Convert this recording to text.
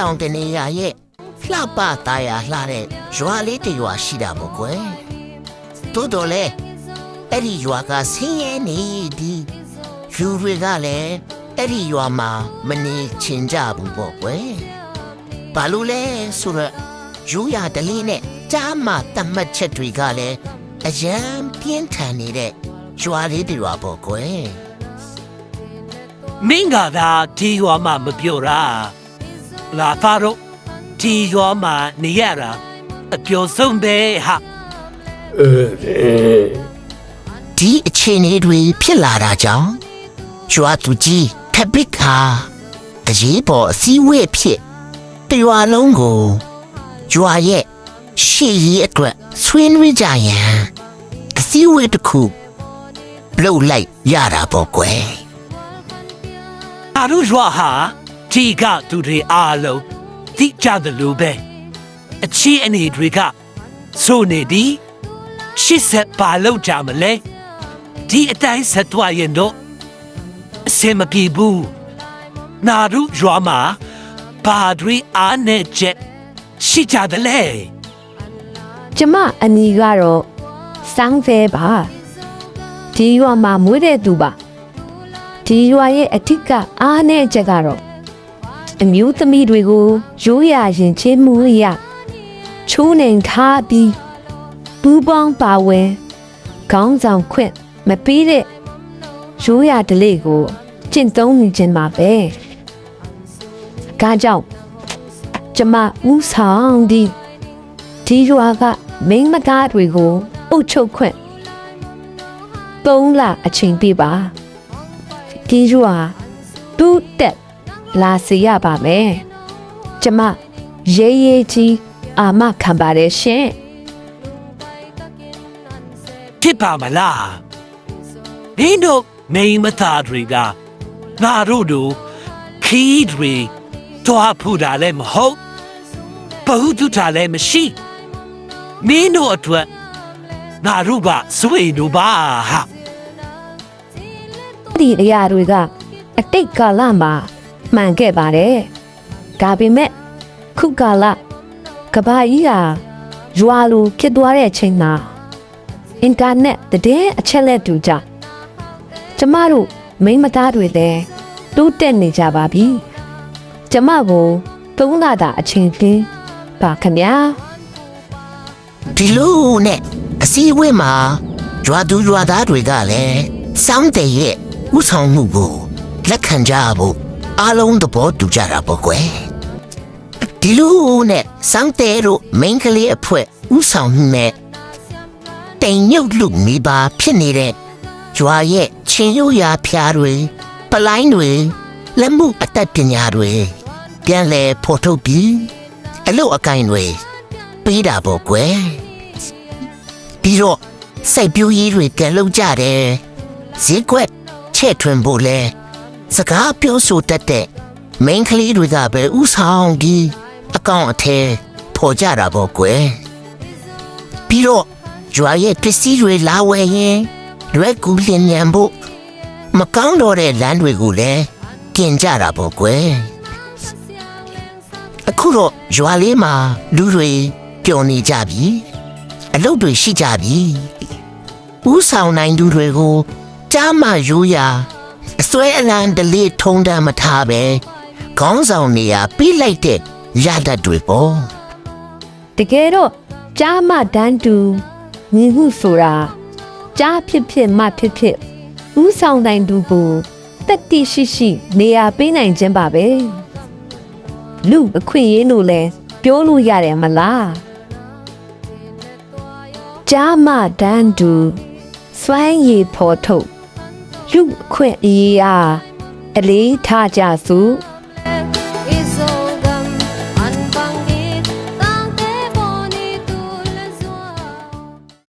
ဆောင်တနေရရဲ့လှပသားရလှတဲ့ရွာလေးတစ်ရွာရှိတာပေါ့ကွယ်တိုးတော်လဲအဲ့ဒီရွာကဆင်းရဲနေဒီလူတွေကလည်းအဲ့ဒီရွာမှာမနေချင်ကြဘူးပေါ့ကွယ်ဘာလို့လဲဆိုတော့ယူရတလေးနဲ့ကြားမှတတ်မှတ်ချက်တွေကလည်းအရန်ပြင်းထန်နေတဲ့ရွာလေးတစ်ရွာပေါ့ကွယ်မင်းကသာဒီရွာမှာမပြောတာ လာဖာတော့ဒီရွာမှာနေရတာအပြောဆုံးပဲဟာဒီအခြေအနေတွေဖြစ်လာတာကြောင့်ကျွာသူကြီးထပ်ပစ်ခါအရေးပေါ်အစည်းအဝေးဖြစ်တရွာလုံးကိုကျွာရဲ့ရှေ့ရေးအတွက်ဆွေးနွေးကြရန်အစည်းအဝေးတစ်ခုလှုပ်လိုက်ရတာပေါ့ကွယ်အာရုရွာဟာ ဒီကသူတွေအားလုံးသိကြတယ်လို့ပဲအချီအနေတွေကဆိုနေဒီရှစ်ဆက်ပါလို့ကြမလဲဒီအတိုင်းဆက်သွားရင်တော့အစင်မပြေဘူးနာရုရွာမှာဘာတွေအားနဲ့ချက်ရှိကြတယ်လေကျမအနီကတော့စန်းဖဲပါဒီရွာမှာမွေးတဲ့သူပါဒီရွာရဲ့အထက်ကအားနဲ့ချက်ကတော့ အမျိုးသမီးတွေကိုရိုးရာရင်ချင်းမှုရချိုးနှင်ထားပြီးပူပေါင်းပါဝင်ခေါင်းဆောင်ခွင့်မပေးတဲ့ရိုးရာဓလေ့ကိုကျင့်သုံးနေခြင်းပါပဲ။ဒါကြောင့်ကျမဥဆောင်ဒီဒီရွာကမိန်းမသားတွေကိုအုပ်ချုပ်ခွင့်သုံးလအချိန်ပြပါဒီရွာတူးတက် လာစီရပါမယ်ကျမရေးရေးကြီးအာမခံပါတယ်ရှင်ဖြစ်ပါမလားမင်းတို့မိန်းမသားတွေကငါတို့တို့ခီးတွေတွားဖူတာလည်းမဟုတ်ဘဟုတုတာလည်းမရှိမင်းတို့အတွက်ငါတို့ကစွေတို့ပါဟာ ဒီအရာတွေကအတိတ်ကာလမှာ မှန်ခဲ့ပါတယ်ဒါပေမဲ့ခုကာလကဘာကြီးဟာရွာလိုဖြစ်သွားတဲ့အချိန်မှာအင်တာနက်တဲ့အချက်လက်တူကြကျမတို့မိန်းမသားတွေလည်းတိုးတက်နေကြပါပြီကျမကိုသုံးလာတာအချိန်ပြင်းပါခင်ဗျာဒီလိုနဲ့အစည်းအဝေးမှာကျွာသူကျွာသားတွေကလည်းစောင်းတဲ့ရဲ့ဥဆောင်မှုကိုလက်ခံကြဖို့ အားလုံးသဘောတူကြတာပေါ့ကွယ်ဒီလိုနဲ့စောင်းတဲ့တို့မိန်းကလေးအဖွဲဥဆောင်မှုနဲ့တိမ်ညုတ်လူမိပါဖြစ်နေတဲ့ကျွာရဲ့ချင်းရိုးရာဖျားတွေပလိုင်းတွေလက်မှုအသက်ပညာတွေပြန်လဲဖော်ထုတ်ပြီးအလုတ်အကိုင်းတွေပေးတာပေါ့ကွယ်ပြီးတော့စိုက်ပျိုးရေးတွေကန်လုပ်ကြတယ်ဈေးကွက်ချဲ့ထွင်ဖို့လဲ စကားပြောဆိုတတ်တဲ့မိန်းကလေးတွေကပဲဥဆောင်ပြီးအကောင့်အထဲပေါ်ကြတာပေါ့ကွယ်ပြီးတော့ကျွာရဲ့ပစ္စည်းတွေလာဝယ်ရင်လွယ်ကူလျင်မြန်ဖို့မကောင်းတော့တဲ့လမ်းတွေကိုလည်းกินကြတာပေါ့ကွယ်အခုတော့ရွာလေးမှာလူတွေပျော်နေကြပြီအလုပ်တွေရှိကြပြီ။ဦးဆောင်နိုင်သူတွေကိုကြားမရိုးရာ အစွဲအလံတလေးထုံးတမ်းမထားပဲခေါင်းဆောင်နေရပြီးလိုက်တဲ့ရတတ်တွေပေါ့တကယ်တော့ကြားမတန်းတူညီမှုဆိုတာကြားဖြစ်ဖြစ်မဖြစ်ဖြစ်ဥဆောင်တိုင်းသူကိုတက်တိရှိရှိနေရာပေးနိုင်ခြင်းပါပဲလူအခွင့်အရေးလို့လဲပြောလို့ရတယ်မလားကြားမတန်းတူစွမ်းရည်ဖော်ထုတ် လူအခွင့်အရေးအားအလေးထားကြစို့